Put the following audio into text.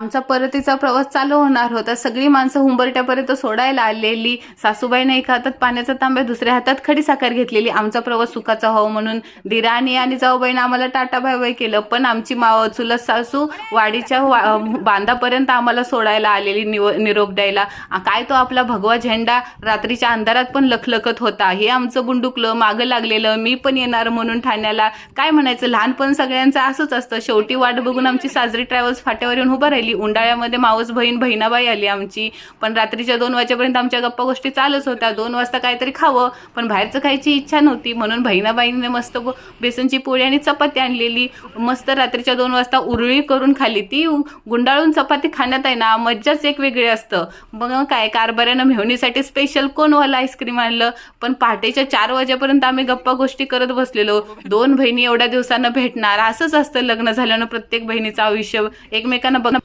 आमचा परतीचा प्रवास चालू होणार होता. सगळी माणसं हुंबरट्यापर्यंत सोडायला आलेली. सासूबाईने एका हातात पाण्याचा तांब्या दुसऱ्या हातात खडी साखर घेतलेली. आमचा प्रवास सुखाचा हो म्हणून दिराणी आणि जाऊबाईनं आम्हाला टाटा बाय बाय केलं. पण आमची माव चुलत सासू वाडीच्या वा- बांधापर्यंत आम्हाला सोडायला आलेली निव निरोप द्यायला. काय तो आपला भगवा झेंडा रात्रीच्या अंधारात पण लखलखत होता. हे आमचं बुंडुकलं मागं लागलेलं मी पण येणार म्हणून ठाण्याला. काय म्हणायचं लहानपण सगळ्यांचं असंच असतं. शेवटी वाट बघून आमची साजरी ट्रॅव्हल्स फाट्यावर येऊन उभं राहिली. उंडाळ्यामध्ये मावस बहीण बहिणाबाई आली आमची. पण रात्रीच्या दोन वाजेपर्यंत आमच्या गप्पा गोष्टी चालूच होत्या. दोन वाजता काहीतरी खावं पण बाहेरचं खायची इच्छा नव्हती. म्हणून बहिणाबाईंनी मस्त बेसनची पोळी आणि चपाती आणलेली. मस्त रात्रीच्या दोन वाजता उरळी करून खाली. ती गुंडाळून चपाती खाण्यात आहे ना मज्जाच एक वेगळी असतं. मग काय कारभाऱ्यानं मेहणीसाठी स्पेशल कोणवाला आईस्क्रीम आणलं? पण पहाटेच्या चार वाजेपर्यंत आम्ही गप्पा गोष्टी करत बसलेलो. दोन बहिणी एवढ्या दिवसानं भेटणार. असंच असतं लग्न झाल्यानं प्रत्येक बहिणीचं आयुष्य. एकमेकांना बघ